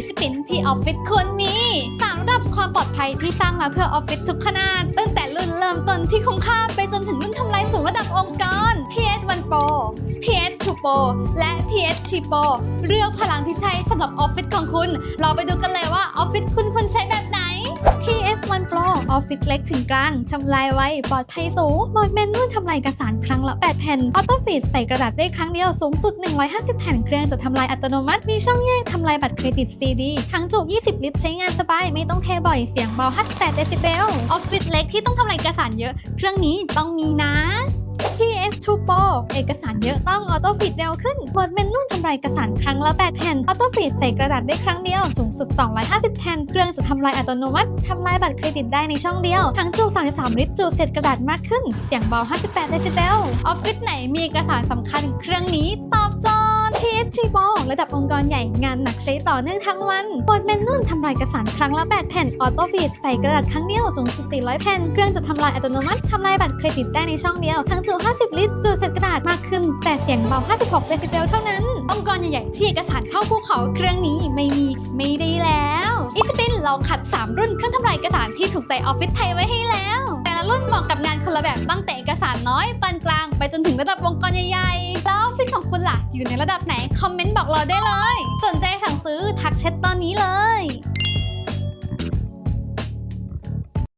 ีสปินที่ออฟฟิศควรมีสามระดับความปลอดภัยที่สร้างมาเพื่อออฟฟิศทุกขนาด ตั้งแต่รุ่นเริ่มต้นที่คุ้มค่าไปจนถึงรุ่นทำลายสูงระดับองค์กร PS1 Pro PS2 Pro และ PS3 Pro เลือกพลังที่ใช้สำหรับออฟฟิศของคุณ เราไปดูกันเลยว่าออฟฟิศคุณควรใช้แบบ ฟฟิศเล็กถึงกลางทำลายไว้ปลอดภัยสูงโหมดเมนูทำลายเอกสารครั้งละ 8 แผ่น ออโต้ฟีดใส่กระดาษได้ครั้งเดียวสูงสุด 150 แผ่น เครื่องจะทำลายอัตโนมัติ มีช่องแยกทำลายบัตรเครดิตซีดีทั้งจุ20 ลิตรใช้งานสบาย ไม่ต้องเทบ่อยเสียงเบา 58 เดซิเบล ออฟฟิศเล็กที่ต้องทำลายเอกสารเยอะ เครื่องนี้ต้องมีนะ PS2 Pro เอกสารเยอะต้องออโต้ฟีดเร็วขึ้นโหมดเมนูทำลายเอกสารครั้งละ8แผ่นออโต้ฟีดใส่กระดาษได้ครั้งเดียว สูงสุด 250 แผ่น เครื่องจะทำลายอัตโนมัติทำลายบัตรเครดิตได้ในช่องเดียว ทั้งจุ 33 ลิตรจุเศษกระดาษมากขึ้น เสียงเบา 58 เดซิเบล ออฟฟิศไหนมีเอกสารสำคัญเครื่องนี้ตอบโจทย์ PS3 Pro ระดับองค์กรใหญ่งานหนักใช้ต่อเนื่องทั้งวันโหมดเมนูทำลายเอกสารครั้งละ 8 แผ่นออโต้ฟีดใส่กระดาษครั้งเดียวสูงสุด 400 แผ่น เครื่องจะทำลายอัตโนมัติทำลายบัตรเครดิตได้ในช่องเดียว ทั้งจุ 50 ลิตรจุเศษกระดมากขึ้น แต่เสียงเบา 56 เดซิเบลเท่านั้น องค์กรใหญ่ๆที่เอกสารเข้าภูเขาเครื่องนี้ไม่มีไม่ได้แล้วอีสปินเราคัด 3 รุ่นเครื่องทำลายเอกสารที่ถูกใจออฟฟิศไทยไว้ให้แล้ว แต่ละรุ่นเหมาะกับงานคนละแบบตั้งแต่เอกสารน้อยปานกลางไปจนถึงระดับองค์กรใหญ่ๆแล้วออฟฟิศของคุณล่ะอยู่ในระดับไหนคอมเมนต์บอกเราได้เลย สนใจสั่งซื้อทักแชทตอนนี้เลย